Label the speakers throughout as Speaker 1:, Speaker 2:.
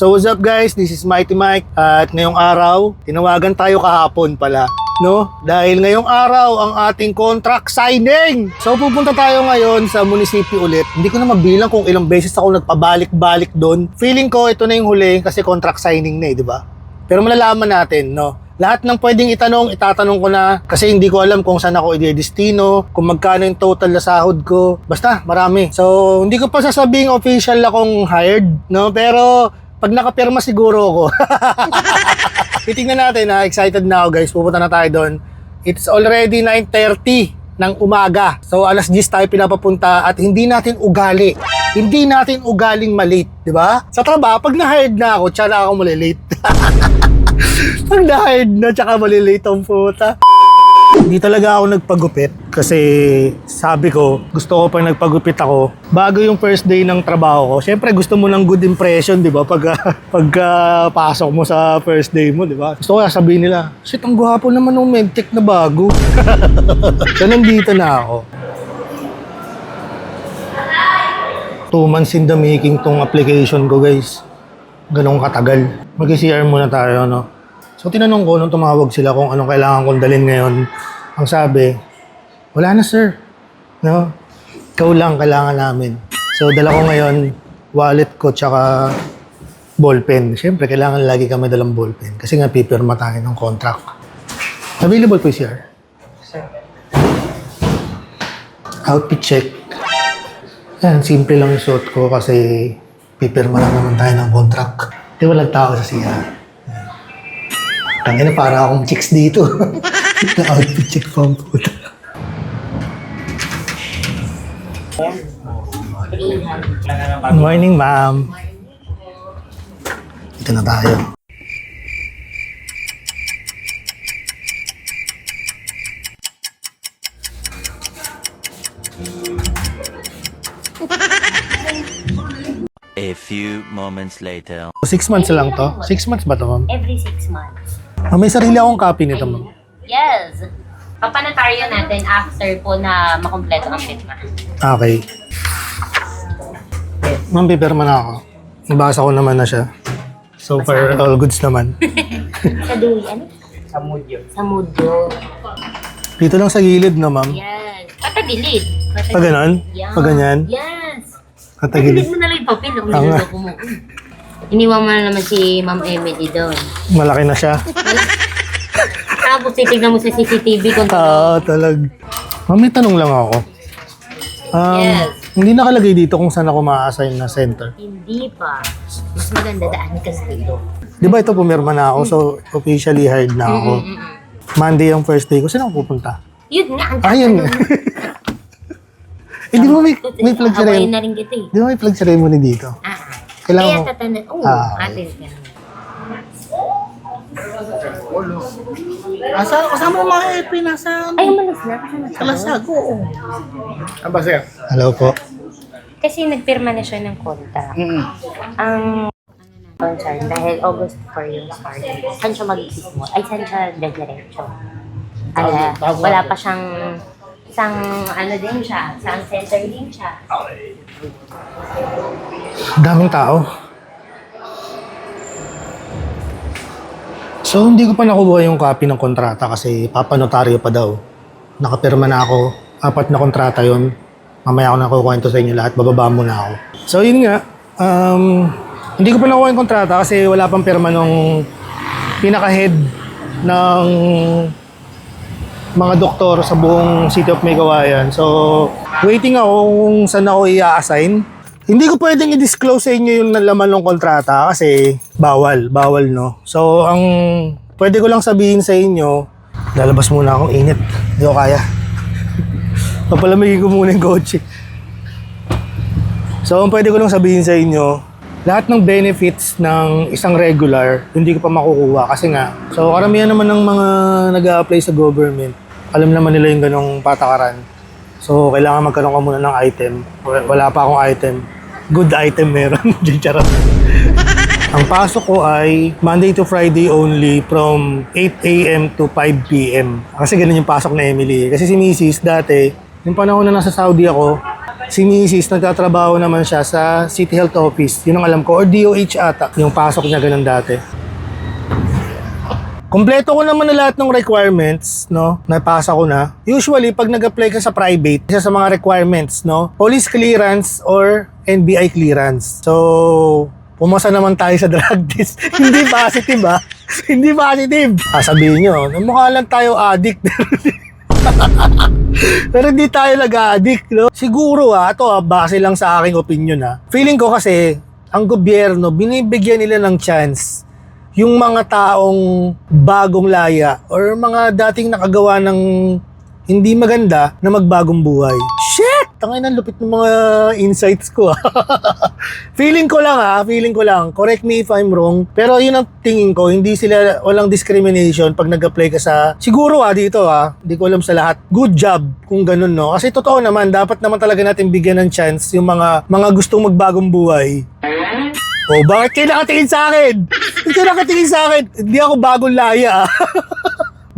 Speaker 1: So what's up guys? This is Mighty Mike at ngayong araw, tinawagan tayo kahapon pala. No? Dahil ngayong araw ang ating contract signing. So pupunta tayo ngayon sa munisipyo ulit. Hindi ko na mabilang kung ilang beses ako nagpabalik-balik doon. Feeling ko ito na yung huli kasi contract signing na eh, di ba? Pero malalaman natin, no? Lahat ng pwedeng itanong, itatanong ko na kasi hindi ko alam kung saan ako i-destino, kung magkano yung total na sahod ko. Basta, marami. So, hindi ko pa sasabing official akong hired, no? Pero, pag nakapirma siguro ako. Titingnan natin ha, excited na ako guys. Pupunta na tayo doon. It's already 9.30 ng umaga. So alas 10 tayo pinapapunta at hindi natin ugali. Hindi natin ugaling malate, di ba? Sa trabaho, pag na-hired na ako, tsaka ako malilate. pag na-hired na, tsaka malilate ang puta. Hindi talaga ako nagpagupit kasi sabi ko, gusto ko pa nagpagupit ako bago yung first day ng trabaho ko. Siyempre gusto mo ng good impression, di ba? Pag, pagka pasok mo sa first day mo, di ba? Gusto ko sabihin nila, shit, ang gwapo naman ng medtech na bago. so nandito na ako. Two months in the making tong application ko, guys. Ganong katagal. Mag-CR muna tayo, no? So tinanong ko nung tumawag sila kung anong kailangan kong dalhin ngayon. Ang sabi, wala na sir. No? Ikaw lang kailangan namin. So dala ko ngayon wallet ko tsaka ballpen. Siyempre, kailangan lagi kami dalang ballpen. Kasi nga pipirma tayo ng contract. Available po sir. Outfit check. Yan, simple lang yung suot ko kasi pipirma lang naman tayo ng contract. Di walang tao sa siya. Tangina, para akong chicks dito. Na-outfit check pa ang puta. Good morning, ma'am. Dito na tayo.
Speaker 2: A few moments later.
Speaker 1: Six months lang to? Six months ba to, ma'am?
Speaker 3: Every six months.
Speaker 1: Ah, may sarili akong copy nito, ma'am.
Speaker 3: Yes. Papanotaryo natin after po na makompleto ang firma.
Speaker 1: Okay. Ma'am, pipirma na ako. Nabasa ko naman na siya. So far, all goods naman.
Speaker 3: Sa duwi, ano? Sa mudyo. Sa mudyo.
Speaker 1: Dito lang sa gilid, no, ma'am?
Speaker 3: Yes. Patagilid. Patagilid.
Speaker 1: Pag ganon?
Speaker 3: Yan.
Speaker 1: Pag ganyan?
Speaker 3: Yes.
Speaker 1: Katagilid.
Speaker 3: Patagilid mo na lang yung papel. Niloloko mo. Iniwan mo na naman si Ma'am Emily doon.
Speaker 1: Malaki na siya.
Speaker 3: Tapos titignan mo sa CCTV kung
Speaker 1: Oo, talag. Ma'am, may tanong lang ako. Um,
Speaker 3: Yes.
Speaker 1: Hindi nakalagay dito kung saan ako ma-assign na center.
Speaker 3: hindi pa. Mas maganda daan ka sa dito.
Speaker 1: Di ba ito pumirma na ako, so officially hired na ako. Monday ang first day ko. Saan ako pupunta?
Speaker 3: Yun nga. ang
Speaker 1: Ayun.
Speaker 3: tatanong.
Speaker 1: eh, di ba may, may flag
Speaker 3: Hawain
Speaker 1: ceremony?
Speaker 3: na rin kita eh.
Speaker 1: Di ba may flag ceremony dito?
Speaker 3: Ah,
Speaker 1: Kailangan
Speaker 3: Kaya
Speaker 1: mo-
Speaker 3: tatanong, oo,
Speaker 1: Ah,
Speaker 3: atin ka.
Speaker 4: Asa, kasama mo mga EP, nasa
Speaker 3: Ay, umalis na. Kasama ka.
Speaker 4: Lasago. Aba, sir.
Speaker 1: Hello po.
Speaker 3: Kasi nagpirma na siya ng contract.
Speaker 4: Mm.
Speaker 3: Ang concern, dahil August 4 yung start saan siya mag-mo? Ay, saan siya dediretso? Ala, wala pa siyang isang ano din siya, isang center din siya.
Speaker 1: Daming tao. So, hindi ko pa nakuha yung copy ng kontrata kasi papanotaryo pa daw. Nakapirma na ako. Apat na kontrata yon. Mamaya ako nakukwento sa inyo lahat. Bababa mo na ako. So, yun nga. Um, hindi ko pa nakuha yung kontrata kasi wala pang pirma nung pinaka-head ng mga doktor sa buong City of Megawayan. So, waiting ako kung saan ako i-assign. Hindi ko pwedeng i-disclose sa inyo yung laman ng kontrata kasi bawal, bawal no. So, ang pwede ko lang sabihin sa inyo, lalabas muna akong init. Hindi ko kaya. Papalamigin ko muna yung kotse. So, ang pwede ko lang sabihin sa inyo, lahat ng benefits ng isang regular, hindi ko pa makukuha kasi nga. So, karamihan naman ng mga nag apply sa government, alam naman nila yung ganong patakaran. So, kailangan magkaroon ka muna ng item. Wa- Wala pa akong item. Good item meron. Charot. Ang pasok ko ay Monday to Friday only from 8 a.m. to 5 p.m. Kasi ganun yung pasok na Emily. Kasi si Mrs. dati, yung panahon na nasa Saudi ako, Si Mrs. nagtatrabaho naman siya sa City Health Office. Yun ang alam ko. Or DOH ata. Yung pasok niya ganun dati. Kompleto ko naman na lahat ng requirements, no? Napasa ko na. Usually, pag nag-apply ka sa private, isa sa mga requirements, no? Police clearance or NBI clearance. So, pumasa naman tayo sa drug test. Hindi positive, ah. Hindi positive. Ah, sabihin nyo, mukha lang tayo addict. Pero hindi tayo nag-addict, no? Siguro ah, ito ah, base lang sa aking opinion ah. Feeling ko kasi, ang gobyerno, binibigyan nila ng chance yung mga taong bagong laya or mga dating nakagawa ng hindi maganda na magbagong buhay. Shit! Tangay ng lupit ng mga insights ko. ah. feeling ko lang ha, feeling ko lang. Correct me if I'm wrong. Pero yun ang tingin ko, hindi sila, walang discrimination pag nag-apply ka sa, siguro ha, dito ha, hindi ko alam sa lahat. Good job kung ganun no. Kasi totoo naman, dapat naman talaga natin bigyan ng chance yung mga, mga gustong magbagong buhay. Oh, bakit kayo nakatingin sa akin? Bakit kayo nakatingin sa akin? Hindi ako bagong laya. ah.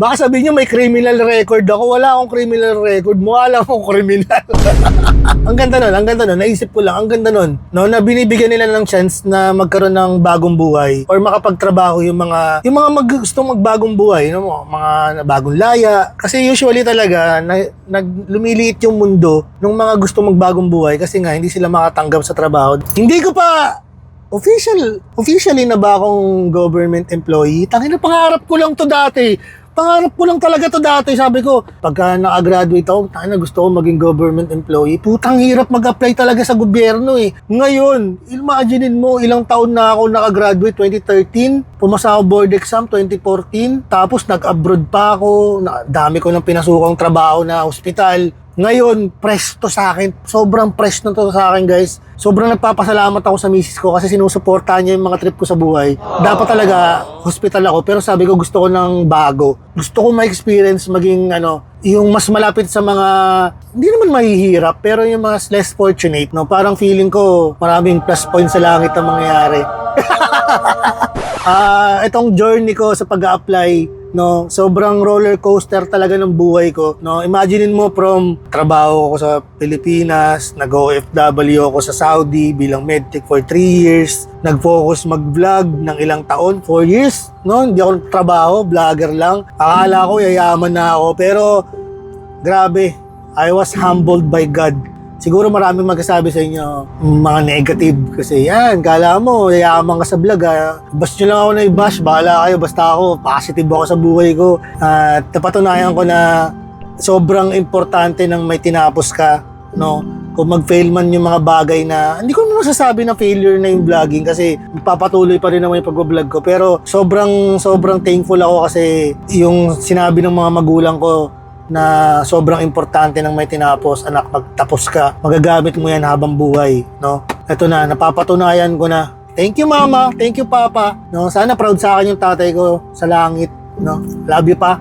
Speaker 1: Baka sabihin niyo may criminal record ako. Wala akong criminal record. Mukha lang akong criminal. ang ganda nun, ang ganda nun. Naisip ko lang, ang ganda nun. No, na binibigyan nila ng chance na magkaroon ng bagong buhay or makapagtrabaho yung mga yung mga mag, gustong magbagong buhay, no, mga bagong laya. Kasi usually talaga na, nag lumiliit yung mundo ng mga gustong magbagong buhay kasi nga hindi sila makatanggap sa trabaho. Hindi ko pa official, officially na ba akong government employee? Tangina, pangarap ko lang to dati. Pangarap ko lang talaga to dati. Sabi ko, pagka nakagraduate ako, tangina, gusto ko maging government employee. Putang hirap mag-apply talaga sa gobyerno eh. Ngayon, imaginein mo, ilang taon na ako nakagraduate, 2013. Pumasa ako board exam, 2014. Tapos nag-abroad pa ako. Na, dami ko ng pinasukang trabaho na hospital. Ngayon, fresh to sa akin. Sobrang fresh na to sa akin, guys. Sobrang nagpapasalamat ako sa misis ko kasi sinusuportahan niya yung mga trip ko sa buhay. Dapat talaga, hospital ako. Pero sabi ko, gusto ko ng bago. Gusto ko ma-experience maging, ano, yung mas malapit sa mga, hindi naman mahihirap, pero yung mga less fortunate, no? Parang feeling ko, maraming plus points sa langit ang mangyayari. Ah, itong journey ko sa pag-apply, no, sobrang roller coaster talaga ng buhay ko, no. Imaginein mo from trabaho ko sa Pilipinas, nag-OFW ako sa Saudi bilang medtech for 3 years, nag-focus mag-vlog ng ilang taon, 4 years, no. Hindi ako trabaho, vlogger lang. Akala ko yayaman na ako, pero grabe, I was humbled by God. Siguro maraming magkasabi sa inyo mga negative kasi yan, kala mo, yayaman ka sa vlog ha. Bash nyo lang ako na i-bash, bahala kayo, basta ako, positive ako sa buhay ko. At napatunayan ko na sobrang importante ng may tinapos ka, no? Kung mag-fail man yung mga bagay na, hindi ko naman masasabi na failure na yung vlogging kasi papatuloy pa rin naman yung pag-vlog ko. Pero sobrang, sobrang thankful ako kasi yung sinabi ng mga magulang ko, na sobrang importante ng may tinapos, anak, magtapos ka. Magagamit mo yan habang buhay, no? Ito na, napapatunayan ko na. Thank you, mama. Thank you, papa. No, sana proud sa akin yung tatay ko sa langit, no? Love you pa.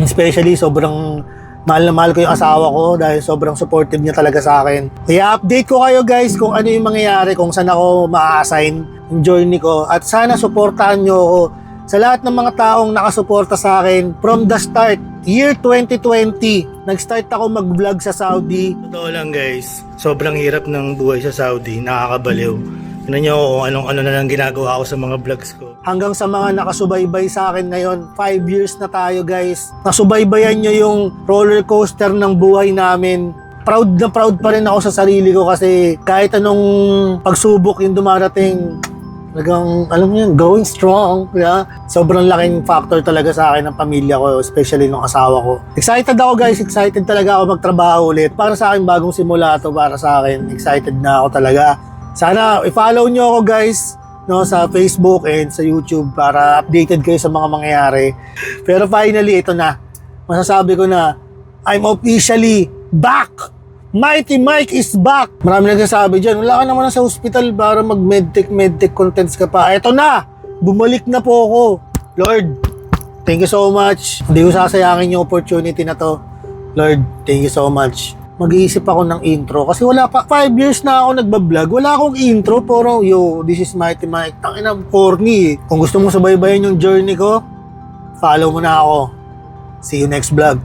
Speaker 1: Especially, sobrang mahal na mahal ko yung asawa ko dahil sobrang supportive niya talaga sa akin. Kaya update ko kayo guys kung ano yung mangyayari, kung saan ako ma-assign yung journey ko. At sana supportahan nyo ako sa lahat ng mga taong nakasuporta sa akin from the start, year 2020, nag-start ako mag-vlog sa Saudi. Totoo lang guys, sobrang hirap ng buhay sa Saudi, nakakabaliw. Tignan nyo kung anong ano na lang ginagawa ko sa mga vlogs ko. Hanggang sa mga nakasubaybay sa akin ngayon, 5 years na tayo guys. Nasubaybayan nyo yung roller coaster ng buhay namin proud na proud pa rin ako sa sarili ko kasi kahit anong pagsubok yung dumarating, Talagang, alam yun, going strong. Yeah? Sobrang laking factor talaga sa akin ng pamilya ko, especially ng asawa ko. Excited ako guys, excited talaga ako magtrabaho ulit. Para sa akin, bagong simula to para sa akin. Excited na ako talaga. Sana, i-follow nyo ako guys no, sa Facebook and sa YouTube para updated kayo sa mga mangyayari. Pero finally, ito na. Masasabi ko na, I'm officially back! Mighty Mike is back! Marami nagsasabi dyan, wala ka naman na sa hospital para mag-medtech, medtech contents ka pa. Eto na! Bumalik na po ako. Lord, thank you so much. Hindi ko sasayangin yung opportunity na to. Lord, thank you so much. Mag-iisip ako ng intro kasi wala pa, 5 years na ako nagbablog, wala akong intro, puro, yo, this is Mighty Mike. Tangina, corny eh. Kung gusto mo subaybayan yung journey ko, follow mo na ako. See you next vlog.